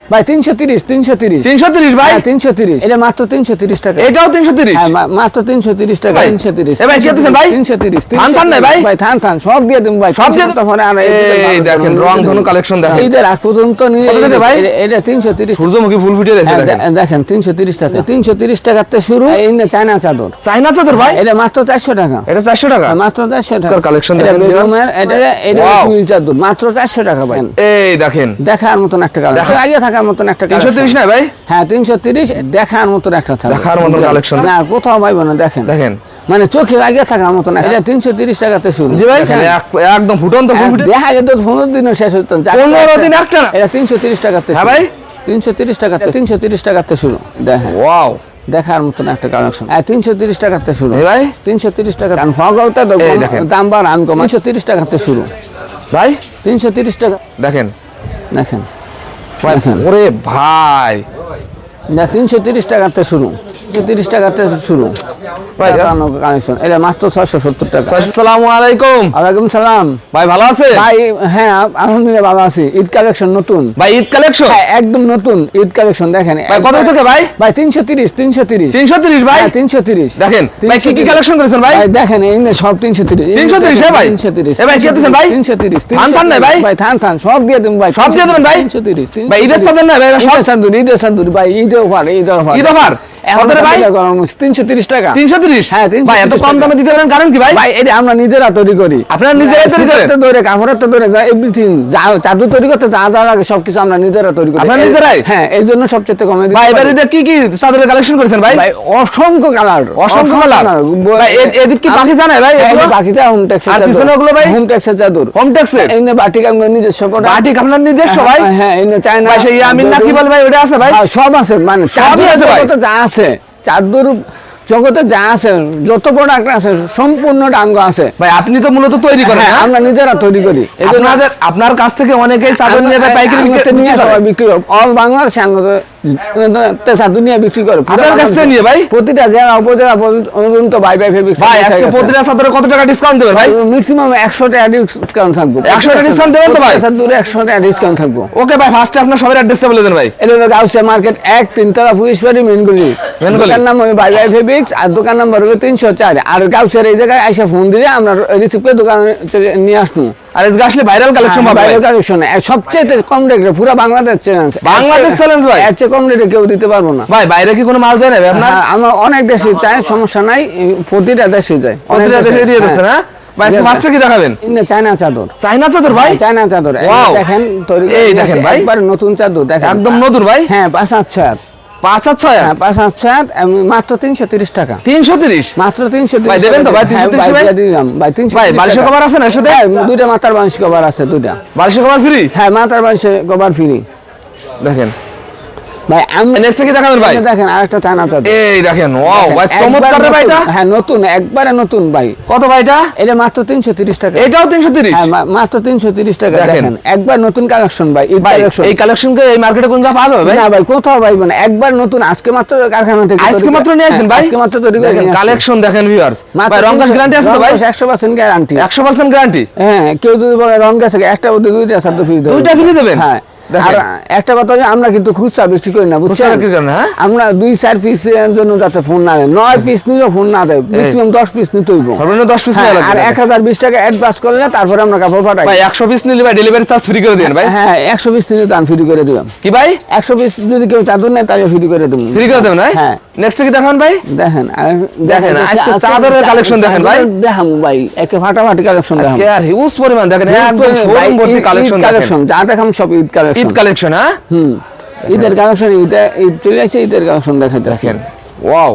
ভাই তিনশো তিরিশ তিনশো তিরিশ। তিনশো তিরিশ ভাই? তিনশো তিরিশ। এটা মাত্র তিনশো তিরিশ টাকা। এটাও তিনশো তিরিশ? হ্যাঁ, মাত্র তিনশো তিরিশ টাকা তিনশো তিরিশ। ভাই, ভাই? তিনশো তিরিশ থান থান ভাই? ভাই থান থান সব দিয়ে দিন ভাই সব দিয়ে এই দেখেন, রং ধনু collection দেখেন। ঈদের আগ পর্যন্ত নিয়ে ভাই? এটা- তিনশো তিরিশ সূর্যমুখী ফুল ফুটে রয়েছে হ্যাঁ, দেখেন। দেখেন তিনশো তিরিশ টাকা। তিনশো তিরিশ টাকাতে শুরু। এই নে চায়না চাদর। চায়না চাদর ভাই? এটা মাত্র চারশো টাকা। এটা চারশো টাকা? মাত্র চারশো টাকা। collection এটা এটা এটা চাদর মাত্র চারশো টাকা ভাই। এই দেখেন। দেখার মতন একটা দেখা- আগে থাকার মতন একটা তিনশো তিরিশ না ভাই হ্যাঁ তিনশো তিরিশ দেখার মতন একটা দেখার মতন কালেকশন না কোথাও ভাই না দেখেন দেখেন মানে চোখে আগে থাকার মতন এটা তিনশো তিরিশ টাকাতে শুরু জি ভাই একদম ফুটন্ত হ্যাঁ, দেখা যেত পনেরো দিনও শেষ হতো পনেরো দিন একটা? এটা তিনশো তিরিশ টাকাতে হ্যাঁ ভাই? তিনশো তিরিশ টাকাতে তিনশো তিরিশ টাকাতে শুরু দেখেন ওয়াও দেখার মতন একটা কালেকশন হ্যাঁ তিনশো তিরিশ টাকাতে শুরু ভাই তিনশো তিরিশ টাকা দেখেন। দাম কম তিনশো তিরিশ টাকাতে শুরু ভাই তিনশো তিরিশ টাকা দেখেন দেখেন। ওরে ভাই না তিনশো তিরিশ টাকাতে শুরু। তিনশো তিরিশ টাকাতে শুরু। ভাই, কালেকশন এটা মাত্র ছয়শো সত্তর টাকা। আসসালামু আলাইকুম। ওয়ালাইকুম সালাম। ভাই ভালো আছে? ভাই হ্যাঁ আলহামদুলিল্লাহ ভালো আছি। ঈদ কালেকশন নতুন? ভাই ঈদ কালেকশন? হ্যাঁ একদম নতুন ঈদ কালেকশন দেখেন। কত থেকে ভাই? ভাই তিনশো তিরিশ তিনশো তিরিশ। তিনশো তিরিশ ভাই? তিনশো তিরিশ। দেখেন ভাই কি কি কালেকশন করেছেন ভাই? দেখেন এই সব তিনশো তিরিশ। 330 হ্যাঁ ভাই? তিনশো তিরিশ। ভাই, কি দিচ্ছেন ভাই? তিনশো তিরিশ থান থান নাই ভাই? ভাই থান থান সব দিয়ে দেবেন ভাই। সব দিয়ে দেবেন ভাই? তিনশো তিরিশ ভাই ঈদের ভাই সব ঈদের ঈদের সান্দুর ভাই ঈদ অফার ঈদ অফার ঈদ টাকা হ্যাঁ, ভাই এত কম দামে দিতে পারেন কারণ কি ভাই? ভাই এটা আমরা নিজেরা তৈরি করি। আপনারা নিজেরাই তৈরি করেন? শীতের কাপড়ের তো ধরে যা এভরিথিং যা চাদর তৈরি করতে যা যা লাগে সবকিছু আমরা নিজেরা তৈরি করি। আপনারা নিজেরাই? হ্যাঁ এই জন্য সবচেয়ে কমে ভাই পারি। কি কি চাদরের কালেকশন করেছেন ভাই? ভাই অসংখ্য কালার অসংখ্য কালার ভাই এদিক কি বাকি জানায় ভাই এগুলো? বাকিটা হোম ট্যাক্স আর পিছনে ওগুলো ভাই? হোম ট্যাক্সের চাদর। হোম ট্যাক্সের এই নে বাটিক আমরা নিজস্ব করা বাটিক আপনার নিজস্ব ভাই? হ্যাঁ, হ্যাঁ এই নে চায়না ভাই সেই ইয়ামিন না কি বলে ভাই ওটা আছে ভাই? হ্যাঁ, সব আছে মানে আছে ভাই। যা আছে চাদর জগতে যা আছে যত প্রোডাক্ট আছে সম্পূর্ণ ডাঙ্গ আছে। ভাই আপনি তো মূলত তৈরি করেন হ্যাঁ, হ্যাঁ? আমরা নিজেরা তৈরি করি। এই জন্য আপনাদের আপনার কাছ থেকে অনেকেই চাদর নিয়ে ভাই পাইকারি বিক্রি- নিয়ে বিক্রি অল বাংলার আমাদের তেসা দুনিয়া বিক্রি করে। আপনার কাছ থেকে নিয়ে ভাই? প্রতিটা জেলা উপজেলা বাই বাই ফেব্রিক ভাই আজকে প্রতিটা কত টাকা ডিসকাউন্ট দেবেন ভাই? ম্যাক্সিমাম একশো টাকা ডিসকাউন্ট থাকব। 100 টাকা discount দেবেন তো ভাই? দূরে একশো টাকা ডিসকাউন্ট থাকব। ওকে ভাই ফার্স্টে আপনার সবার অ্যাড্রেসটা বলে দেন ভাই। এটা হলো গাউসিয়া মার্কেট এক তিনতলা পুলিশবাড়ি মেনগুলি। মেনগুলি। দোকান নাম বাই বাই ফেব্রিক্স আর দোকান নাম্বার হলো তিনশো চার। আর গাউসিয়ার এই জায়গায় আইসা ফোন দিলে আমরা রিসিভ করে দোকানে নিয়ে আসব। আর আজকে আসলে ভাইরাল কালেকশন পাবেন বাইরের কালেকশন সবচেয়ে কম রেটে পুরো বাংলাদেশ চ্যালেঞ্জ বাংলাদেশ challenge ভাই? এর চেয়ে কম রেটে কেউ দিতে পারব না। ভাই বাইরে কি কোনো মাল যায় না আপনার? হ্যাঁ, আমরা অনেক দেশে চাই সমস্যা নাই প্রতিটা দেশে যায়। প্রতিটা দেশে দিয়ে দিচ্ছেন হ্যাঁ। হ্যাঁ। কি দেখাবেন ইন্দে চায়না চাদর। চাদর ভাই? চায়না চাদর। দেখেন এই দেখেন ভাই। নতুন চাদর দেখেন। একদম নতুন ভাই। হ্যাঁ পাঁচ ছাদ পাঁচ ছয় হ্যাঁ পাঁচ মাত্র তিনশো তিরিশ টাকা। তিনশো তিরিশ? মাত্র তিনশো ভাই, দেবেন তো ভাই, ভাই? তিনশো ভাই কভার আছে না এর সাথে দুইটা মাথার বালিশ কভার আছে দুইটা। কভার ফ্রি হ্যাঁ মাথার বালিশে কভার ফ্রি দেখেন। ভাই আমি নেক্সট কি দেখাবেন ভাই? দেখেন আরেকটা চায়না চাদর। এই দেখেন ওয়াও ভাই চমৎকার ভাই এটা হ্যাঁ নতুন একবারে নতুন ভাই। কত ভাই এটা? এটা মাত্র তিনশো তিরিশ টাকা। এটাও তিনশো তিরিশ? হ্যাঁ মাত্র তিনশো তিরিশ টাকা দেখেন। একবার নতুন কালেকশন ভাই ভাই কালেকশন। এই কালেকশন এই মার্কেটে কোন যা পাওয়া যাবে ভাই? না ভাই কোথাও ভাই মানে একবার নতুন আজকে মাত্র কারখানা থেকে আজকে মাত্র নিয়ে আসেন হ্যাঁ, ভাই? আজকে মাত্র তৈরি করে কালেকশন দেখেন ভিউয়ার্স ভাই রং গাছ গ্যারান্টি আছে তো ভাই? 100% গ্যারান্টি একশো পার্সেন্ট গ্যারান্টি হ্যাঁ কেউ যদি বলে রং গেছে একটা দুইটা সাথে ফ্রি দেবো। দুইটা free দেবেন? হ্যাঁ। আর একটা কথা যে আমরা কিন্তু খুচরা বিক্রি করি না বুঝছেন? হ্যাঁ? আমরা দুই চার পিসের জন্য যাতে ফোন না দেয়। নয় পিস নিলেও ফোন না দেয় ম্যাক্সিমাম দশ পিস নিতে হইব। দশ পিস হ্যাঁ, আর এক হাজার বিশ টাকা অ্যাডভান্স করলে তারপরে আমরা কাপড় পাঠাই ভাই একশো পিস নিলে ভাই ডেলিভারি চার্জ ফ্রি করে দিন ভাই। হ্যাঁ একশো পিস নিলে দাম ফ্রি করে দিলাম। কি ভাই? একশো পিস যদি কেউ চাদর নেয় তাহলে ফ্রি করে দেবো। ফ্রি করে দেবেন ভাই হ্যাঁ। নেক্সট কি দেখান ভাই? দেখেন দেখেন, আজকে চাদরের collection দেখেন ভাই। দেখাম ভাই একে ফাটাফাটি কালেকশন দেখাম। আজকে আর হিউজ পরিমাণ দেখেন একদম শোরুম ভর্তি কালেকশন কালেকশন যা দেখাম সব ঈদ কালেকশন ঈদ কালেকশন হ্যাঁ? হুম ঈদের কালেকশন ঈদ চলে আসছে ঈদের কালেকশন দেখাতে দেখেন ওয়াও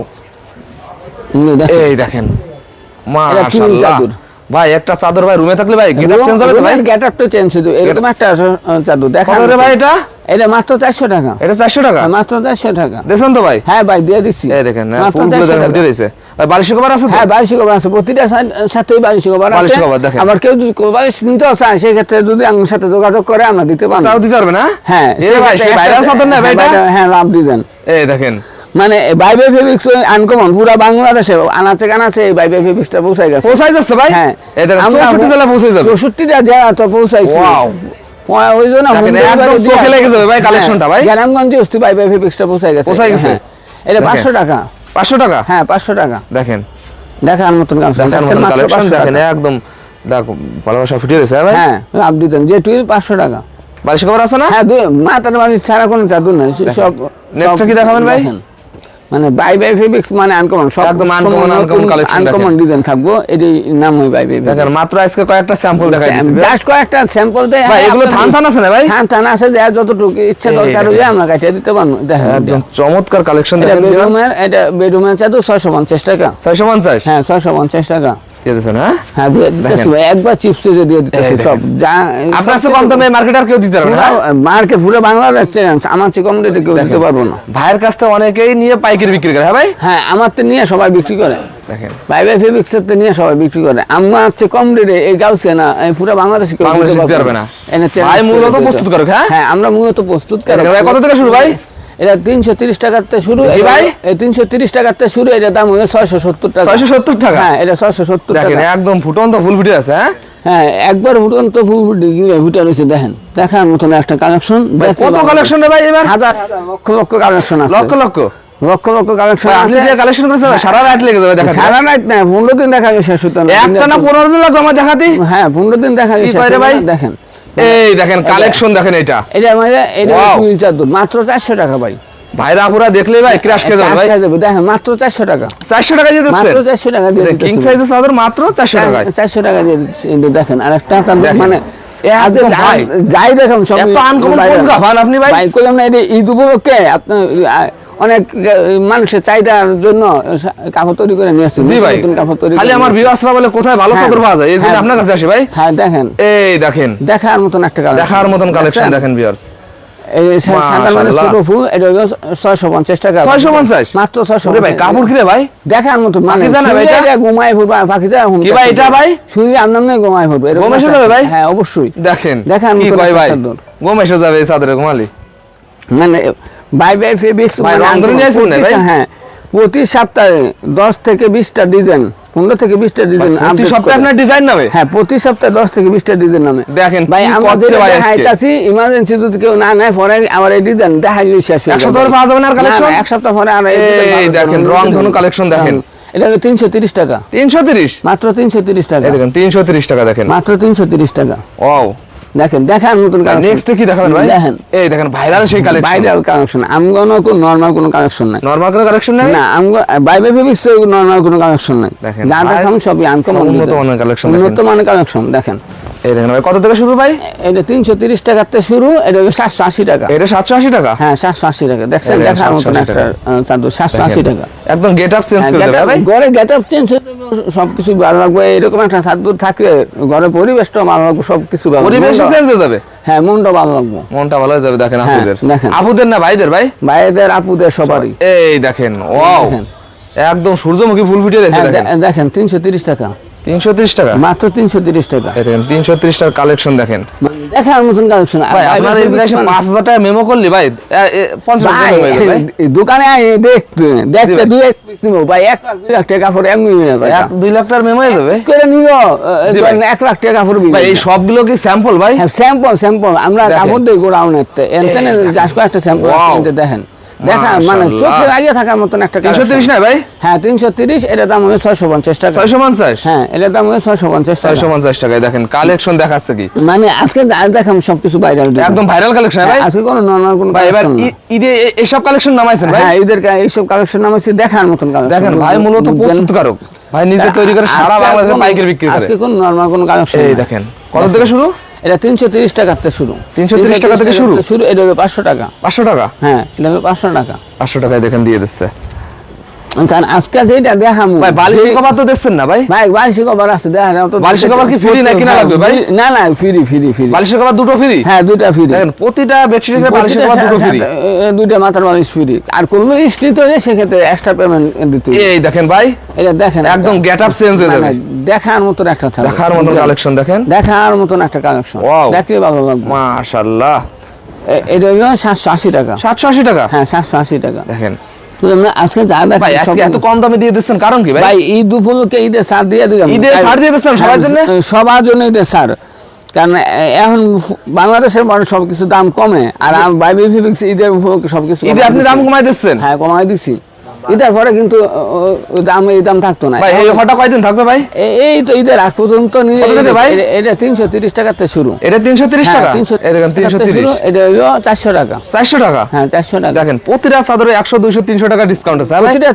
এই দেখেন মাশাআল্লাহ? ভাই একটা চাদর ভাই রুমে থাকলে ভাই গেট চেঞ্জ হবে ভাই? গেট আপ তো চেঞ্জ হতো এরকম একটা চাদর দেখা রে ভাই এটা? এটা মাত্র চারশো টাকা। এটা চারশো টাকা? মাত্র চারশো টাকা। দেখছেন তো ভাই। হ্যাঁ ভাই দিয়ে দিচ্ছি এই দেখেন মাত্র ফুলগুলো 400 দেখেন টাকা। উঠে দিয়েছে বালিশ কভার আছে হ্যাঁ বালিশ কভার আছে। প্রতিটা সাথেই বালিশ কভার বালিশ কভার দেখেন। আবার কেউ যদি বালিশ নিতেও চায় সেক্ষেত্রে যদি আমার সাথে যোগাযোগ করে আমরা দিতে পারব। তাও দিতে পারবে না? হ্যাঁ ভাই ভাইরাল না হ্যাঁ, এটা? ভাইরাল- লাভ ডিজাইন এই দেখেন। মানে বাইবে ফেব্রিক্স আনকমন পুরা বাংলাদেশে আনাচে কানাচে এই বাইবে ফেব্রিক্সটা পৌঁছাই গেছে। পৌঁছাই যাচ্ছে ভাই? হ্যাঁ। জেলা যাবে। জেলা তো পৌঁছাইছি। Wow! ওই জন্য দেখেন, home delivery একদম চোখে লেগে যাবে ভাই collectionটা ভাই। গ্রামগঞ্জে উস্তি ভাই ভাই ফিক্সটা গেছে। এটা দেখেন। পাঁচশো টাকা। পাঁচশো টাকা? হ্যাঁ পাঁচশো টাকা। দেখেন। দেখার মতন দেখেন একদম দেখো ভালোবাসা ফুটে গেছে হ্যাঁ ভাই? হ্যাঁ আপনি দেন যে টুইল পাঁচশো টাকা। বালিশ খবর আছে না? হ্যাঁ মাথার বাড়ি ছাড়া কোনো চাদর নাই। সব Next কি দেখাবেন ভাই? মানে বাই বাই ফেব্রিক্স মানে আনকমন সব একদম uncommon uncommon collection uncommon design থাকব এটি নাম হয় বাই বাই দেখেন মাত্র আজকে কয়েকটা স্যাম্পল দেখাই দিছি জাস্ট কয়েকটা স্যাম্পল দেই ভাই এগুলো থান থান আছে না ভাই? থান থান আছে যে যতটুকু ইচ্ছে দরকার হই আমরা কাটিয়ে দিতে পারব দেখেন একদম চমৎকার কালেকশন দেখেন বেডরুমের এটা বেডরুমের চাদর ছয়শো পঞ্চাশ টাকা। ছয়শো পঞ্চাশ? হ্যাঁ ছয়শো পঞ্চাশ টাকা। দিয়ে দিচ্ছেন হ্যাঁ? হ্যাঁ দিয়ে দিতেছি ভাই, একবার চিপস দিয়ে দিতেছি সব। যা আপনার কম দামে মার্কেট আর কেউ দিতে পারবে না হ্যাঁ? মার্কেট পুরো বাংলাদেশ চ্যালেঞ্জ আমার চেয়ে কম রেটে কেউ দিতে পারব না। ভাইয়ের কাছ থেকে অনেকেই নিয়ে পাইকারি বিক্রি করে হ্যাঁ ভাই? হ্যাঁ আমার তো নিয়ে সবাই বিক্রি করে। দেখেন। ভাই ভাই ফেব্রিক্সের তো নিয়ে সবাই বিক্রি করে। আমার চেয়ে কম রেটে এই গাউছে না পুরো বাংলাদেশে কেউ দিতে দিতে পারবে না। ভাই মূলত দিতে। প্রস্তুতকারক, হ্যাঁ? আমরা মূলত প্রস্তুত ভাই, কত থেকে শুরু ভাই? এটা তিনশো তিরিশ টাকাতে শুরু। ভাই? তিনশো তিরিশ টাকাতে শুরু এটা দাম হলো ছয়শো সত্তর টাকা। ছয়শো সত্তর টাকা? হ্যাঁ এটা ছয়শো সত্তর টাকা। একদম ফুটন্ত ফুল ভিডিও আছে হ্যাঁ? হ্যাঁ একবার ফুটে রয়েছে দেখেন। দেখার মতন একটা কালেকশন কত কালেকশন ভাই এবার? হাজার লক্ষ লক্ষ কালেকশন আছে। লক্ষ লক্ষ? লক্ষ লক্ষ কালেকশন ভাই, আপনি যে কালেকশন করেছেন সারা রাত লেগে যাবে সারা রাত না পনেরো দিন দেখা গেছে না। একটা না পনেরো দিন লাগবে আমার দেখাতে? হ্যাঁ পনেরো দিন দেখা গেছে ভাই? দেখেন। এই দেখেন কালেকশন দেখেন এটা এটা মানে এটা চাদর মাত্র চারশো টাকা ভাই ভাইরা আপুরা দেখলে ভাই খেয়ে যাবে ভাই দেখেন মাত্র চারশো টাকা চারশো টাকা দিয়ে মাত্র দিচ্ছেন চারশো টাকা দিয়ে কিং। সাইজের চাদর মাত্র চারশো টাকায় চারশো টাকা দিয়ে দিচ্ছি। এই যে দেখেন আর একটা চাদর। মানে যাই দেখেন সব এত uncommon বাইরে। পণ্য আপনি ভাই? ভাই কইলাম না এটা ঈদ উপলক্ষে আপনার আহ, অনেক মানুষের চাহিদার জন্য কাপড় তৈরি করে নিয়ে আসছে জি ভাই কাপড় তৈরি খালি আমার ভিউয়ার্সরা বলে কোথায় ভালো হ্যাঁ। চাদর পাওয়া যায় এই জন্য হ্যাঁ। আপনার কাছে আসি ভাই হ্যাঁ দেখেন এই দেখেন দেখার মতন একটা কালেকশন দেখার মতন কালেকশন দেখেন ভিউয়ার্স এই যে সা- সাদা মানে মাশাআল্লাহ। ছোট ফুল এটা হলো ছয়শো পঞ্চাশ টাকা 650? মাত্র ছয়শো ওরে ভাই কাপড় কিরে ভাই দেখার মতো মানে পাখিজা না ভাই এটা? ঘুমাই ফুটবা পাখিজা কি ভাই এটা ভাই? শুধু আপনার নয় ঘুমাই ফুটবে এরকম গম এসে একটা- যাবে ভাই? হ্যাঁ অবশ্যই দেখেন দেখার কি মতন কয় একটা ভাই চাদর। গম যাবে এই চাদরে মানে বাই বাই ফেব্রিক্স ভাই, রং ধরে নিয়ে আসেন না ভাই? হ্যাঁ। প্রতি সপ্তাহে দশ থেকে বিশটা ডিজাইন পনেরো থেকে বিশটা ডিজাইন প্রতি সপ্তাহে আপনার ডিজাইন নামে? হ্যাঁ প্রতি সপ্তাহে দশ থেকে বিশটা ডিজাইন নামে। দেখেন, ভাই আমরা আজকে? দেখাইতাছি ইমার্জেন্সি যদি কেউ না নেয় পরে আবার এই ডিজাইন দেখাইলে শেষ হয়ে এক। সপ্তাহ পাওয়া যাবে না এক সপ্তাহ পরে আর এই দেখেন, যাবে না। রংধনু collection দেখেন। এটা হলো তিনশো তিরিশ টাকা। তিনশো তিরিশ? মাত্র তিনশো তিরিশ টাকা। দেখেন তিনশো তিরিশ টাকা দেখেন। মাত্র তিনশো তিরিশ টাকা। ওয়াও দেখেন দেখান নতুন নেক্সট কি দেখাবেন ভাই? দেখেন। এই দেখেন ভাইরাল সেই কালেকশন ভাইরাল কালেকশন আমগনো কোন নরমাল কোনো কালেকশন নাই। নরমাল কোনো কালেকশন নেই? না আমগো বাইবে সে নরমাল কোনো কালেকশন নাই। দেখেন, যা দেখাম সবই আনকমন উন্নত মানের কালেকশন। উন্নত মানের কালেকশন দেখেন। এই দেখেন ভাই কত থেকে শুরু ভাই? এটা তিনশো তিরিশ টাকাতে শুরু এটা সাতশো আশি টাকা। এটা সাতশো আশি টাকা? হ্যাঁ সাতশো আশি টাকা। দেখছেন দেখার মতন একটা চাদর সাতশো আশি টাকা। একদম গেট আপ চেঞ্জ করে দেবে ভাই। ঘরে গেট আপ চেঞ্জ সবকিছু ভালো লাগবে এরকম একটা চাদর থাকলে ঘরে পরিবেশটা ভালো লাগবে সবকিছু ভালো পরিবেশ চেঞ্জ হয়ে যাবে? হ্যাঁ মনটা ভালো লাগবে। মনটা ভালো হয়ে যাবে দেখেন হ্যাঁ, আপুদের। দেখেন। আপুদের না ভাইদের ভাই? ভাইদের আপুদের সবারই। এই দেখেন ওয়াও একদম সূর্যমুখী ফুল ফুটে হ্যাঁ, দেখেন। দেখেন তিনশো তিরিশ টাকা। তিনশো টাকা? মাত্র তিনশো টাকা। দেখেন তিনশো তিরিশ টাকার কালেকশন দেখেন। দেখার মতন কালেকশন ভাই আপনার এই পাঁচ হাজার টাকা মেমো করলি ভাই এ- এ, পঞ্চাশ হাজার টাকা যাবে ভাই। দোকানে দেখতে দেখতে ভাই। দুই এক পিস নিবো ভাই এক লাখ দুই লাখ টাকা কাপড় এমনি দুই লাখ টাকার মেমো যাবে? করে নিব এক লাখ টাকা কাপড় ভাই এই সবগুলো কি স্যাম্পল ভাই? হ্যাঁ স্যাম্পল স্যাম্পল আমরা। কাপড় দিই গোড়াউনের এনতেনে যাস একটা স্যাম্পল দেখেন। দেখা মানে মাশাআল্লাহ। চোখে লাগিয়ে থাকার মতন একটা তিনশো তিরিশ না ভাই? হ্যাঁ তিনশো তিরিশ এটা দাম হবে ছয়শো পঞ্চাশ টাকা। ছয়শো পঞ্চাশ? হ্যাঁ এটা দাম হবে ছয়শো পঞ্চাশ ছয়শো পঞ্চাশ টাকায় দেখেন কালেকশন দেখাচ্ছে কি? মানে আজকে দেখাম সবকিছু বাইরে একদম ভাইরাল কালেকশন ভাই? আজকে কোনো নর্মাল কোনো ভাই এবার। ঈদে এসব কালেকশন নামাইছেন ভাই? হ্যাঁ এদের কা- এইসব কালেকশন নাম হচ্ছে দেখার মতন কালেকশন দেখেন ভাই মূলত প্রস্তুতকারক। ভাই নিজে তৈরি করে সারা বাংলাদেশে পাইকারি বিক্রি করে। আজকে কোন নর্মাল কোন কালেকশন এই দেখেন কত থেকে শুরু? এটা তিনশো তিরিশ থেকে শুরু। 330 টাকা থেকে শুরু? শুরু এটা হবে পাঁচশো টাকা। পাঁচশো টাকা? হ্যাঁ এটা হবে পাঁচশো টাকা। পাঁচশো টাকায় দেখেন দিয়ে দিচ্ছে। কারণ আজকে যেটা দেখাম ভাই বালিশ কভার তো দিচ্ছেন না ভাই? ভাই কভার আছে দেখা তো বালিশের cover কি free না কিনা লাগবে ভাই? না না ফ্রি ফ্রি ফ্রি বালিশের কভার দুটো ফ্রি হ্যাঁ দুটা ফ্রি দেখেন প্রতিটা বেডশিটের বালিশের কভার দুটো ফ্রি দুইটা মাথার বালিশ ফ্রি আর কোনো স্ট্রিট হলে সেক্ষেত্রে এক্সট্রা পেমেন্ট দিতে এই দেখেন ভাই। এটা দেখেন একদম হয়ে যাবে। মানে দেখার একটা দেখার কালেকশন দেখেন। দেখার মতন একটা কালেকশন Wow. দেখলে ভালো লাগবে। মাশাআল্লাহ এটা হলো সাতশো আশি টাকা। সাতশো আশি টাকা? হ্যাঁ সাতশো আশি টাকা। দেখেন। তো আমরা আজকে যা ভাই আজকে এত কম দামে দিয়ে দিচ্ছেন কারণ কি ভাই? ভাই ঈদ উপলক্ষে ঈদের সার দিয়ে দিলাম। ঈদের ছাড় দিয়ে দিচ্ছেন সবার হ্যাঁ, জন্য? সবার জন্য ঈদের সার কারণ এখন বাংলাদেশের মানুষ সবকিছু দাম কমে আর বাইবে ভেবেছি ঈদের উপলক্ষে সবকিছু ঈদে আপনি দাম কমাই দিচ্ছেন? হ্যাঁ কমাই দিছি ঈদের পরে কিন্তু দাম এই দাম থাকতো না। ভাই এই অফারটা কয়দিন থাকবে ভাই? এই তো ঈদের আগ পর্যন্ত নিয়ে ভাই? এটা- এটা তিনশো তিরিশ টাকাতে শুরু। এটা তিনশো তিরিশ হ্যাঁ, টাকা? 300 এই দেখেন তিনশো এটা হলো চারশো টাকা। চারশো টাকা? হ্যাঁ চারশো টাকা। দেখেন প্রতিটা চাদরে একশো দুইশো তিনশো টাকা ডিসকাউন্ট আছে হ্যাঁ প্রতিটা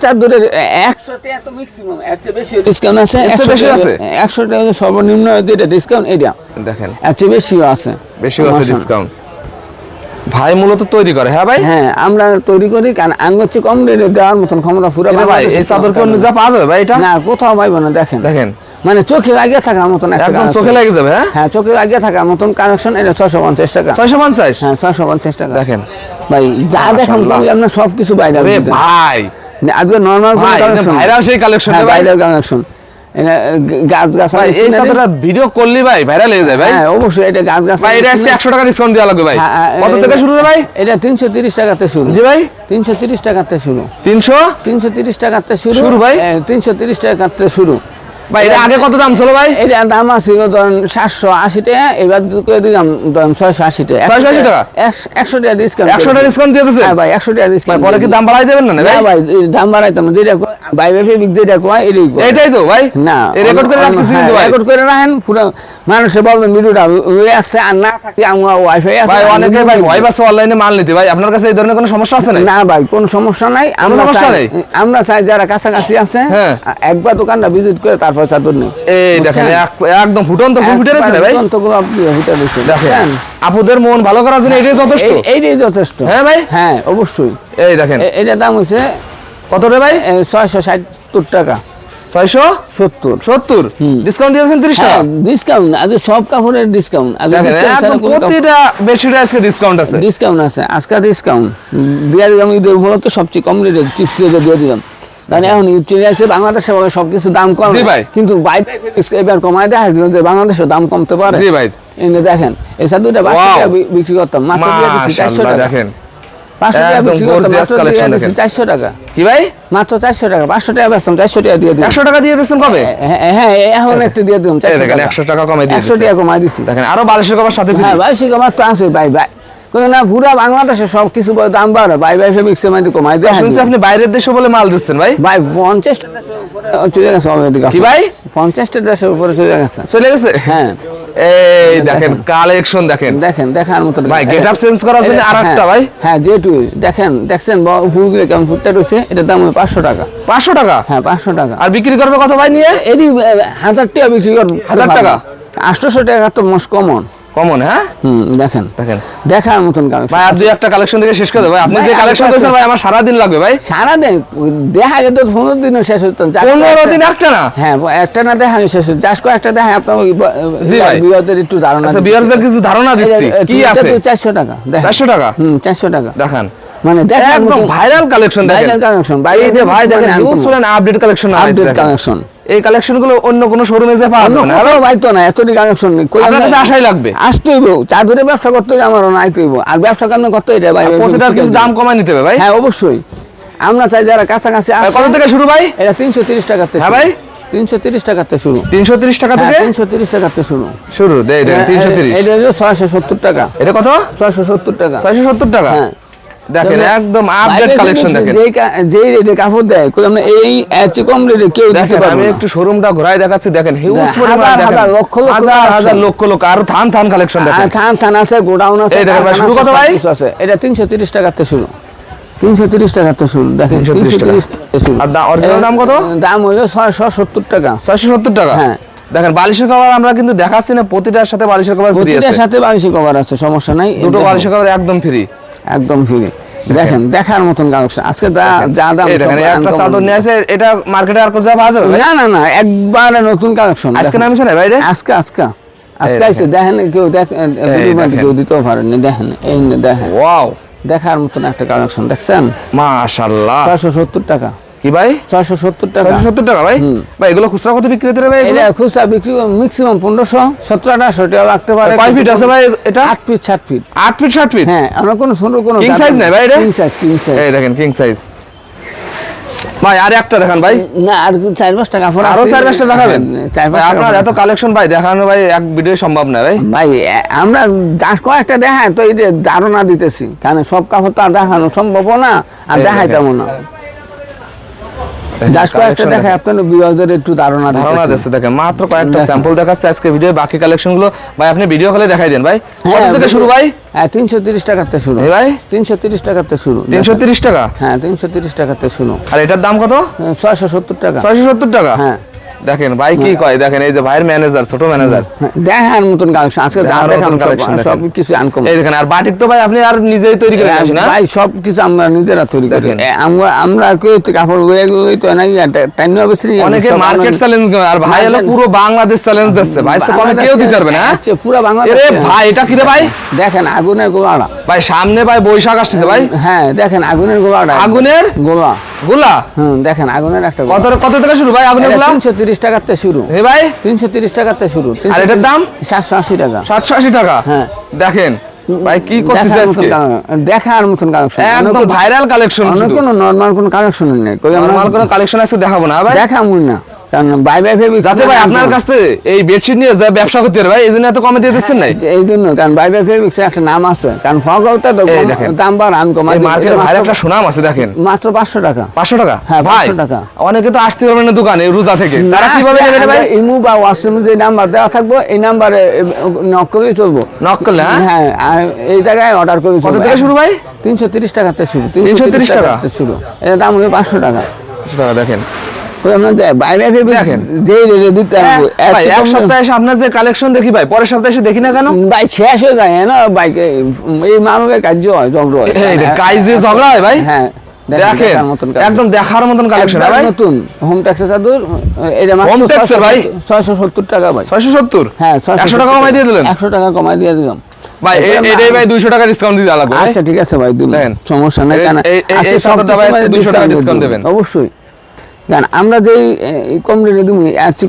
ম্যাক্সিমাম এর চেয়ে বেশি ডিসকাউন্ট আছে এর চেয়ে একশো বেশি আছে? একশো টাকা সর্বনিম্ন যেটা ডিসকাউন্ট এটা। দেখেন। এর চেয়ে বেশিও আছে। বেশি আছে ডিসকাউন্ট ভাই মূলত তৈরি করে হ্যাঁ ভাই? হ্যাঁ আমরা তৈরি করি কারণ আমি হচ্ছে কম রেটে দেওয়ার মতন ক্ষমতা এটা ভাই এই চাদর কি অন্য যা পাওয়া যাবে ভাই এটা? না কোথাও পাইব না দেখেন। দেখেন। মানে চোখে লাগিয়ে থাকার মতন একদম চোখে লেগে যাবে হ্যাঁ? হ্যাঁ চোখে লাগিয়ে থাকার মতন কানেকশন এটা ছয়শো পঞ্চাশ টাকা। ছয়শো পঞ্চাশ? হ্যাঁ ছয়শো পঞ্চাশ টাকা। দেখেন। ভাই যা দেখেন মাশাআল্লাহ। আপনার সব কিছু বাইরে ভাই। আজকে নর্মাল ভাই ভাইরাল সেই কালেকশন ভাই। কানেকশন এটা গাছ গাছ এই ভিডিও করলি ভাই ভাইরাল হয়ে যায় ভাই। হ্যাঁ অবশ্যই এটা গাছ গাছ ভাই এটা আজকে একশো টাকা ডিসকাউন্ট দেওয়া লাগবে ভাই। হ্যাঁ, কত থেকে শুরু ভাই? এটা তিনশো তিরিশ টাকাতে শুরু। জি ভাই। তিনশো তিরিশ টাকাতে শুরু। তিনশো? তিনশো তিরিশ টাকাতে শুরু। শুরু ভাই? তিনশো তিরিশ টাকাতে শুরু। ভাই এটা আগে কত দাম ছিল ভাই? এটা দাম আছিল ধরেন সাতশো আশি টাকা এবার করে দিলাম ধরেন ছয়শো আশি টাকা। 680 টাকা? একশো- একশো টাকা ডিসকাউন্ট একশো টাকা ডিসকাউন্ট দিয়ে দিচ্ছে হ্যাঁ ভাই একশো টাকা ডিসকাউন্ট পরে কি দাম বাড়াই দেবেন না না না ভাই ভাই দাম বাড়াইতাম না যেটা কয়, ভাই ফেবিক যেটা কয় এটাই এটাই তো ভাই? না রেকর্ড করে রাখতেছি ভাই। রেকর্ড করে রাখেন পুরো মানুষে বলবেন ভিডিওটা লয়ে আসছে আর না থাকে আমার ওয়াইফাই আছে ভাই আমি অনেকে ভাই ভয় পাচ্ছে অনলাইনে মাল নিতে। ভাই আপনার কাছে এই ধরনের কোনো সমস্যা আছে না না ভাই কোনো সমস্যা নাই। আমরা চাই আমরা চাই যারা কাছাকাছি আছে হ্যাঁ। একবার দোকানটা ভিজিট করে তারপর চাদর নেই। এই দেখেন একদম ফুটন্ত ফুল ফুটে রয়েছে না ভাই? যন্ত্রগুলো আপনি ফুটে রয়েছে, দেখেন আপুদের মন ভালো করার জন্য এটাই যথেষ্ট। এইটাই যথেষ্ট। হ্যাঁ ভাই? হ্যাঁ অবশ্যই। এই দেখেন। এ- এটার দাম কত রে ভাই? ছয়শো ষাটত্তর টাকা। ডিসকাউন্ট দিয়েছেন তিরিশ টাকা? হ্যাঁ ডিসকাউন্ট আজ সব কাপড়ের ডিসকাউন্ট আজ দেখেন ডিসকাউন্ট প্রতিটা বেডশিটে আজকে ডিসকাউন্ট আছে। ডিসকাউন্ট আছে আজকে ডিসকাউন্ট দিয়ে দিলাম ঈদের উপলক্ষে সবচেয়ে কম রেটে চিপস দিয়ে দিলাম। মানে এখন চলে আসে বাংলাদেশে দাম কম। ভাই। কিন্তু এবার কমায় দেখা যে বাংলাদেশে দাম কমতে পারে। জি ভাই। এই দেখেন বিক্রি করতাম মাত্র দিয়ে দিচ্ছি চারশো টাকা। দেখেন। চারশো টাকা। কি ভাই? মাত্র চারশো টাকা পাঁচশো টাকা বেচতাম চারশো টাকা দিয়ে দিলাম। একশো টাকা দিয়ে দিচ্ছেন কবে? হ্যাঁ হ্যাঁ এখন একটু দিয়ে দিলাম একশো টাকা। কমে একশো টাকা কমাই দিচ্ছি দেখেন আরও বালিশের কভার সাথে। হ্যাঁ ভাই কমার তো আছে ভাই ভাই। কোনো না পুরা বাংলাদেশে সব কিছু দাম বাড়ে ভাই ভাই ফেবিক্সে মাইতে কমাই দেয় শুনছি আপনি বাইরের দেশে বলে মাল দিচ্ছেন ভাই। ভাই পঞ্চাশটা চলে গেছে already কি ভাই? পঞ্চাশটা দেশের উপরে চলে গেছে। চলে গেছে? হ্যাঁ। এই দেখেন। দেখেন। কালেকশন দেখেন। দেখেন দেখার মতো ভাই। হ্যাঁ। যেটু দেখেন দেখছেন ব- ফুলগুলো কেমন ফুটটা রয়েছে এটার দাম পাঁচশো টাকা। পাঁচশো টাকা? হ্যাঁ পাঁচশো টাকা। আর বিক্রি করবে কত ভাই নিয়ে? এটি আহ, টাকা বিক্রি করব। টাকা? টাকা তো মোস্ট কমন কমন হ্যাঁ? হুম দেখেন। দেখেন। দেখার মতন কালেকশন ভাই আর দুই একটা কালেকশন থেকে শেষ করে ভাই আপনি যে কালেকশন করেছেন ভাই আমার সারা দিন লাগবে ভাই। সারা দিন দেখা যেত পনেরো দিনও শেষ হতো না। যাক পনেরো কয়েকটা- দিন একটা না? হ্যাঁ একটা না দেখা শেষ হতো যাস কয়েকটা দেখা আপনার জি ভাই। বিবাদের একটু ধারণা আচ্ছা বিয়ারদের কিছু ধারণা দিচ্ছি। কি আছে? তো চারশো টাকা দেখেন। চারশো টাকা? হুম চারশো টাকা। দেখান। মানে একদম ভাইরাল কালেকশন দেখেন। এই যে ভাই দেখেন মানে ইউজফুল আপডেট কালেকশন collection। এই কালেকশনগুলো অন্য কোনো শোরুমে যে পাওয়া যাবে না। কোথাও পাইতো না এতটি কানেকশন নেই কই আপনার কাছে আশাই লাগবে। আসতেই হইব চাদরে ব্যবসা করতে হলে আমারও নাই তৈব আর ব্যবসা কেমন করতে এটা ভাই? প্রতিটা কিন্তু দাম কমায় নিতে হবে ভাই। হ্যাঁ অবশ্যই। আমরা চাই যারা কাছাকাছি ভাই, আছে কত থেকে শুরু ভাই? এটা তিনশো তিরিশ টাকাতে হ্যাঁ ভাই? তিনশো তিরিশ টাকাতে শুরু। তিনশো তিরিশ টাকা হ্যাঁ থেকে তিনশো তিরিশ টাকাতে শুরু। শুরু দেই দেন তিনশো তিরিশ। এটা হলো ছয়শো সত্তর টাকা। এটা কত? ছয়শো সত্তর টাকা। ছয়শো সত্তর টাকা? হ্যাঁ। দেখেন একদম আপডেট কালেকশন দেখেন। যেই রেটে কাপড় দেয় আমরা এই কম রেটে কেউ দিতে পারবে আমি একটু শোরুমটা দেখাচ্ছি দেখেন হিউজ পরিমাণ দেখেন। লক্ষ লক্ষ হাজার হাজার লক্ষ লক্ষ আর থান থান কালেকশন দেখেন। থান থান আছে গোডাউন আছে এই দেখেন ভাই, শুরু আছে, কত ভাই? আছে। এটা তিনশো তিরিশ টাকাতে শুরু। তিনশো তিরিশ টাকাতে শুরু দেখেন 330 টাকা। শুরু। আর দা- original দাম কত? দাম হলো ছয়শো সত্তর টাকা। ছয়শো সত্তর টাকা? হ্যাঁ। দেখেন বালিশের কভার আমরা কিন্তু দেখাচ্ছি না প্রতিটার সাথে বালিশের কভার ফ্রি প্রতিটার সাথে বালিশি কভার আছে সমস্যা নাই। দুটো বালিশের কভার একদম ফ্রি একদম ফ্রি। দেখেন দেখার মতন কালেকশন আজকে যা দাম একটা চাদর নিয়ে আসে এটা মার্কেটে আর কোথাও পাওয়া যাবে না না না একবারে নতুন কালেকশন। আজকে নামছে না ভাই রে? আজকে আজকে আজকে দেখেন। আইছে। দেখেন। কেউ দেখ দেখেন। কেউ দিতেও পারেনি দেখেন এই দেখেন। ওয়াও। দেখার মতন একটা কালেকশন দেখছেন? মাশাআল্লাহ ছয়শো সত্তর টাকা। কি ভাই? ছয়শো সত্তর টাকা। ছয়শো সত্তর টাকা ভাই? ভাই এগুলো খুচরা কত বিক্রি হতে ভাই এটা খুচরা বিক্রি ম্যাক্সিমাম পনেরোশো সতেরো আঠাশো টাকা লাগতে পারে কয় ফিট আছে ভাই এটা? আট ফিট সাত ফিট আট ফিট ষাট ফিট হ্যাঁ আমরা কোনো ছোট কোনো size নেই ভাই এটা? কিং সাইজ কিং সাইজ এই দেখেন কিং সাইজ ভাই আর একটা দেখান ভাই। না আর কি চার পাঁচটা কাপড় আরও আছে। চার পাঁচটা দেখাবেন? হ্যাঁ, আপনার এত কালেকশন ভাই দেখানো ভাই এক ভিডিও সম্ভব না ভাই। ভাই আমরা যা কয়েকটা দেখায় তো এটা ধারণা দিতেছি। কারণ সব কাপড় তো আর দেখানো সম্ভব না আর এই দেখাইতাম না। যা কয়েকটা Collection আপনার বিরোধের একটু ধারণা ধারণা দিতেছি। দেখেন মাত্র কয়েকটা স্যাম্পল দেখাচ্ছে আজকে ভিডিও বাকি কালেকশনগুলো ভাই আপনি ভিডিও কলে দেখাই দেন ভাই। কত হ্যাঁ, থেকে শুরু ভাই? হ্যাঁ তিনশো তিরিশ টাকাতে শুরু। ভাই? তিনশো তিরিশ টাকাতে শুরু। তিনশো তিরিশ টাকা? হ্যাঁ তিনশো তিরিশ টাকাতে শুরু। আর এটার দাম কত? ছয়শো সত্তর টাকা। ছয়শো সত্তর টাকা? হ্যাঁ। দেখেন ভাই কি কয়? দেখেন এই যে ভাইয়ের ম্যানেজার ছোট ম্যানেজার হ্যাঁ, দেখার মতন কালেকশন আজকে সব সব। কিছু আনকম এই দেখেন আর বাটিক তো ভাই আপনি আর নিজেই তৈরি করে আসেন না? ভাই সব কিছু আমরা নিজেরা তৈরি করি আমরা আমরা কেউ তো কাপড় ওয়ে ওই তো নাই টাইম বেশি অনেকে মার্কেট চ্যালেঞ্জ আর ভাই হলো পুরো বাংলাদেশ চ্যালেঞ্জ দিচ্ছে। ভাই সে কমে কেউ দিতে পারবে না? হ্যাঁ? আচ্ছা পুরো বাংলাদেশ এরে ভাই এটা কি রে ভাই? দেখেন আগুনের গোলাটা। ভাই সামনে ভাই বৈশাখ আসতেছে ভাই। হ্যাঁ দেখেন আগুনের গোলাটা। আগুনের? গোলা। গোলা? হুম দেখেন আগুনের একটা কত কত থেকে শুরু ভাই আগুনের গোলা? তিনশো তিরিশ টাকাতে শুরু। হে ভাই? তিনশো তিরিশ টাকাতে শুরু। আর এটার দাম? সাতশো আশি টাকা। সাতশো আশি টাকা? হ্যাঁ। দেখেন ভাই কি করতেছে দেখার আজকে? মতন দেখার মতন কালেকশন। একদম ভাইরাল কালেকশন অন্য কোনো নর্মাল কোনো কালেকশন নেই। কই আমরা নরমাল কোনো কালেকশন আছে দেখাবো না ভাই? না। কারণ বাই বাই ভেবে যাতে ভাই আপনার কাছ এই বেডশিট নিয়ে যা ব্যবসা করতে পারে ভাই এই জন্য এত কমে দিয়ে দিচ্ছেন নাই? এই জন্য কারণ বাই বাই ফেব্রিক্স একটা নাম আছে। কারণ ফগলতে তো এই কম- দেখেন। দাম বার আমি কমাই মার্কেটে এটা একটা সুনাম আছে দেখেন। মাত্র পাঁচশো টাকা। পাঁচশো টাকা? হ্যাঁ, 500 টাকা। অনেকে তো আসতে পারবে না দোকানে রোজা থেকে। তারা কীভাবে নেবে ভাই? ইমু বা ওয়াশরুমে যে নাম্বার দেওয়া থাকব এই নাম্বারে নক করেই চলবো। নক করলে হ্যাঁ? এই জায়গায় অর্ডার করে কত থেকে শুরু ভাই? তিনশো তিরিশ টাকাতে শুরু 330 টাকা? টাকাতে শুরু। এর দাম হলো পাঁচশো টাকা। পাঁচশো টাকা দেখেন। ভাই চেয়ে এক সপ্তাহে এসে যে কালেকশন দেখি ভাই পরের সপ্তাহে এসে দেখি না কেন? ভাই শেষ হয়ে যায় না? বাইকে এই মানুষের কার্য হয় ঝগড়া হয়। কাজ ঝগড়া হয় ভাই? হ্যাঁ দেখেন দেখার মতন কাজ। একদম দেখার মতন কালেকশন ভাই? নতুন হোম ট্যাক্সের চাদর এটা Home tax ভাই? ছয়শো সত্তর টাকা ভাই। ছয়শো সত্তর? হ্যাঁ একশো টাকা কমাই দিয়ে দিলেন? টাকা কমাই দিয়ে দিলাম। ভাই এটাই ভাই দুইশো টাকা ডিসকাউন্ট দিতে লাগবে আচ্ছা ঠিক আছে ভাই। সমস্যা নাই কেন আচ্ছা, সব ভাই 200 টাকা দেবেন। দেবেন। অবশ্যই। কারণ আমরা যে কমপ্লিট তুমি আছি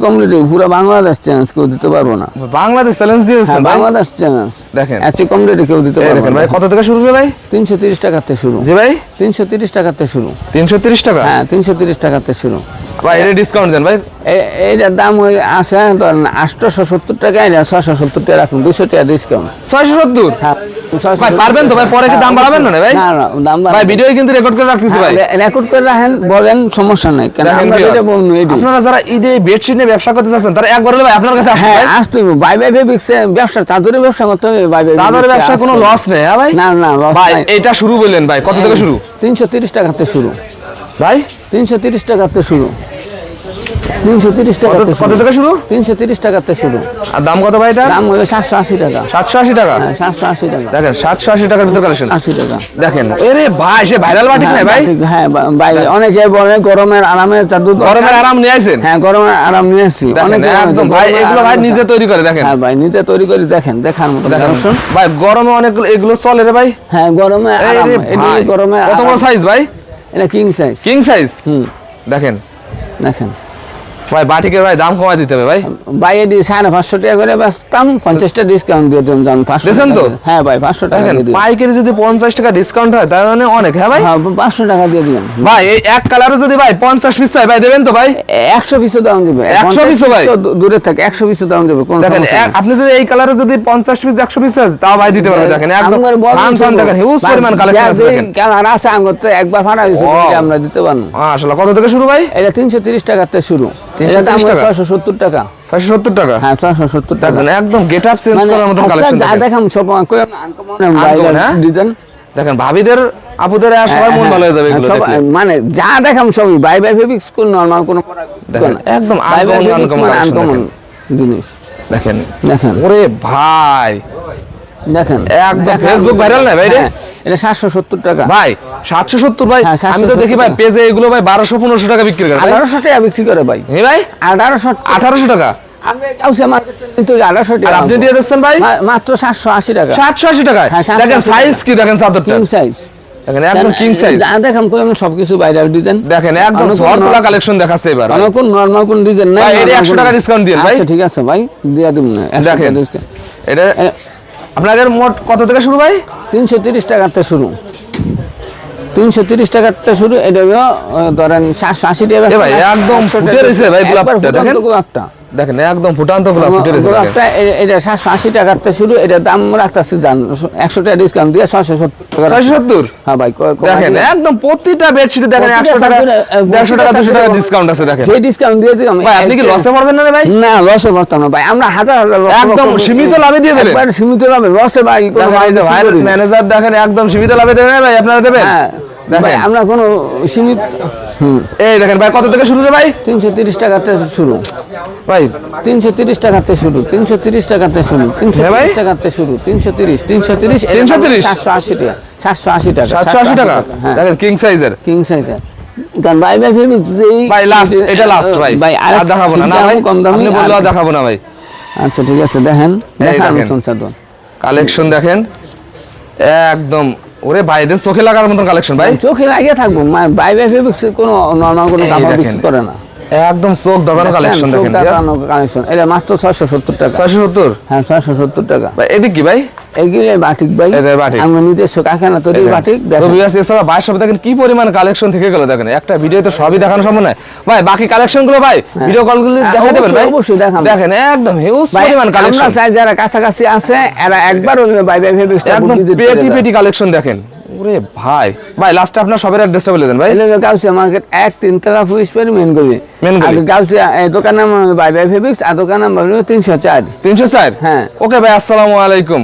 পুরো বাংলাদেশ চ্যালেঞ্জ কেউ দিতে পারব না। বাংলাদেশ চ্যালেঞ্জ দিয়েছে হ্যাঁ বাংলাদেশ চ্যালেঞ্জ দেখেন। আছি কম রেটে কেউ দিতে পারব না। ভাই কত থেকে শুরু ভাই? তিনশো তিরিশ টাকাতে শুরু। জি ভাই? তিনশো তিরিশ টাকাতে শুরু। তিনশো তিরিশ টাকা? হ্যাঁ তিনশো তিরিশ টাকাতে শুরু। ভাই এটা ডিসকাউন্ট দেন ভাই। এ- দাম ওই আছে ধরেন আটশোশো সত্তর টাকা এটা ছশো সত্তর টাকা রাখুন দুশো টাকা ডিসকাউন্ট ছয়শো সত্তর হ্যাঁ ভাই, পারবেন তো ভাই? পরে কি দাম বাড়াবেন না ভাই? না না দাম ভাই ভিডিও কিন্তু রেকর্ড করে রাখতেছি ভাই। হ্যাঁ, রেকর্ড করে রাখেন বলেন সমস্যা নাই কেন আমরা viewers, বলব এটি আপনারা যারা ঈদে বেডশিট নিয়ে ব্যবসা করতে চাচ্ছেন তারা একবার হলে ভাই আপনার কাছে হ্যাঁ আসতে ব্যবসা চাদরের ব্যবসা করতে হবে বাই চাদরের ব্যবসায় কোনো লস নেই হ্যাঁ ভাই? না না ভাই এটা শুরু বললেন ভাই কত থেকে শুরু? তিনশো তিরিশ টাকাতে শুরু। ভাই? তিনশো তিরিশ টাকাতে শুরু। তিনশো তিরিশ কত টাকাতে কত শুরু থেকে শুরু? তিনশো তিরিশ টাকাতে শুরু। আর দাম কত ভাই এটা দাম হলো সাতশো আশি টাকা। সাতশো আশি টাকা? হ্যাঁ সাতশো আশি টাকা। দেখেন সাতশো আশি টাকার ভিতরে কালেকশন আশি টাকা। দেখেন এরে ভাই সে ভাইরাল বাটিক ভাই? হ্যাঁ ভাই অনেকে বলে গরমের আরামের চাদর গরমের আরাম নিয়ে আইছেন হ্যাঁ গরমের আরাম নিয়ে এসেছি অনেকে একদম ভাই এগুলো ভাই নিজে তৈরি করে দেখেন। হ্যাঁ ভাই নিজে তৈরি করে দেখেন দেখার মতো দেখেন কালেকশন ভাই গরমে অনেক এগুলো চলে রে ভাই। হ্যাঁ গরমে আরাম গরমে কত বড় সাইজ ভাই? এটা কিং সাইজ কিং সাইজ হুম। দেখেন। দেখেন। ভাই বাটিকের ভাই দাম কমাই দিতে হবে ভাই। ভাই এটি সাড়ে পাঁচশো টাকা করে বেচতাম পঞ্চাশটা ডিসকাউন্ট দিয়ে দিলাম জান পাঁচশো তো? হ্যাঁ ভাই পাঁচশো টাকা দিয়ে পাইকারি যদি পঞ্চাশ টাকা ডিসকাউন্ট হয় তার মানে অনেক হ্যাঁ ভাই? হ্যাঁ পাঁচশো টাকা দিয়ে দিলাম। ভাই এই এক কালারও যদি ভাই পঞ্চাশ পিস চাই ভাই দেবেন তো ভাই? একশো পিসও দাম দেবে। 100 পিসও ভাই? দূরে থাকে একশো পিসও দাম দেবে কোনো দেখেন। আপনি যদি এই কালারে যদি পঞ্চাশ পিস একশো পিস আছে তাও ভাই দিতে পারবে দেখেন একদম। দেখেন হিউজ পরিমাণ কালেকশন আছে দেখেন। কালার আছে আমার তো একবার ফাটা দিচ্ছে আমরা দিতে পারব আসলে কত থেকে শুরু ভাই? এটা তিনশো তিরিশ টাকাতে শুরু। 330 টাকা? ছয়শো সত্তর টাকা। ছয়শো সত্তর টাকা? হ্যাঁ টাকা। একদম চেঞ্জ মানে করার কালেকশন যা দেখাম সব Uncommon, হ্যাঁ? ডিজাইন দেখেন ভাবিদের আপুদের সবাই মন ভালো হয়ে যাবে এগুলো মানে যা দেখাম সবই বাই বাই ফেব্রিক স্কুল নর্মাল কোনো দেখেন, একদম ফেব্রিক্স মানে আনকমন জিনিস। দেখেন। দেখেন। ওরে ভাই। দেখেন। একদম। Facebook viral না ভাই রে? এটা সাতশো সত্তর টাকা। ভাই সাতশো সত্তর ভাই হ্যাঁ, 770 আমি তো দেখি ভাই পেজে এগুলো ভাই বারোশো পনেরোশো টাকা বিক্রি করে। ভাই আঠারোশো টাকা বিক্রি করে ভাই। ভাই আঠারোশো আঠারোশো টাকা? আপনি দিয়ে দিচ্ছেন ভাই? মাত্র সাতশো আশি টাকা। সাতশো আশি হ্যাঁ, 780 দেখেন টাকা। সাইজ কি দেখেন চাদরটা। সাইজ দেখেন একদম কিং সাইজ যা দেখাম সবকিছু বাইরে ডিজাইন দেখেন একদম কালেকশন দেখাচ্ছে এবার। কোন নরমাল কোন ডিজাইন নাই এটা 100 টাকা discount দিয়েন, ভাই। আচ্ছা ঠিক আছে ভাই দিয়া দিন না দেখেন। এটা আপনাদের মোট কত থেকে শুরু ভাই? তিনশো তিরিশ টাকাতে শুরু। তিনশো তিরিশ টাকারটা শুরু এটা ধরেন আশি টাকা ভাই, একদম ফুটে রয়েছে ভাই গোলাপটা, দেখেন। একদম ফুটান্ত গোলাপ ফুটে গোলাপটা এটা সাতশো আশি টাকারটা শুরু এটা দাম রাখতেছি জান একশো টাকা ডিসকাউন্ট দিয়ে ছয়শো সত্তর টাকা ছয়শো সত্তর? হ্যাঁ ভাই দেখেন একদম প্রতিটা বেডশিটে দেখেন প্রতিটা একশো টাকা সাইজের, আহ, দেড়শো টাকা দুশো টাকা ডিসকাউন্ট আছে দেখেন। যে ডিসকাউন্ট দিয়ে দিলাম ভাই আপনি কি লসে পড়বেন না ভাই? না লসে পড়তাম না ভাই আমরা হাজার হাজার একদম সীমিত লাভে দিয়ে দেবেন। একবার সীমিত লাভে লসে ভাই ভাই ম্যানেজার দেখেন একদম সীমিত লাভে দেবেন ভাই আপনারা দেবেন? হ্যাঁ। আমরা কোনো সীমিত এই দেখেন ভাই কত থেকে শুরু রে ভাই? তিনশো তিরিশ টাকাতে শুরু। ভাই। তিনশো তিরিশ টাকাতে শুরু তিনশো তিরিশ টাকাতে শুরু তিনশো হ্যাঁ তিরিশ টাকাতে শুরু তিনশো তিরিশ তিনশো তিরিশ 330? সাতশো আশি টাকা সাতশো আশি টাকা সাতশো আশি টাকা? হ্যাঁ। দেখেন কিং সাইজের কিং সাইজের কারণ ভাই ভাই ফেমিক্স যেই ভাই লাস্ট এটা লাস্ট ভাই। ভাই আর দেখাবো না ভাই। কম দামি দেখাবো না ভাই। আচ্ছা ঠিক আছে দেখেন। কালেকশন দেখেন। একদম ওরে ভাইদের চোখে লাগার মতন কালেকশন ভাই চোখে লাগিয়ে থাকব ভাই ভাই কোনো নর্মাল কোনো কাপড়। বিক্রি করে না একদম চোখ দাদানো কালেকশন দেখেন দেখানো কালেকশন এটা মাত্র ছয়শো সত্তর টাকা। ছয়শো সত্তর? হ্যাঁ ছয়শো সত্তর টাকা। ভাই এদিক কি ভাই? এগুলো বাটিক ভাই। যে বাটিক। আমরা নিজস্ব কারখানা তৈরি বাটিক তো দেখেন। viewers, এছাড়া বাইশ সপ্তাহে দেখেন কি পরিমাণ কালেকশন থেকে গেল দেখেন। একটা ভিডিও তো সবই দেখানো সম্ভব নয়। ভাই বাকি কালেকশনগুলো ভাই ভিডিও কলগুলো হ্যাঁ, দেখাই দেবেন ভাই? অবশ্যই দেখাবো। দেখেন একদম হিউজ পরিমাণ আমরা চাই যারা কাছাকাছি আছে এরা একবার ভাই ভাই একদম পেটি পেটি কালেকশন দেখেন। ওরে ভাই। ভাই লাস্টে আপনার সবের অ্যাড্রেসটা বলে দেন ভাই। গাউসিয়া মার্কেট এক তিনতলা তলা পেরি মেন গলি। মেন গলি। গাউসিয়া এই দোকান নাম বাই বাই ফেব্রিক্স আর দোকান নাম তিনশো চার। তিনশো চার? হ্যাঁ। ওকে ভাই আসসালামু আলাইকুম।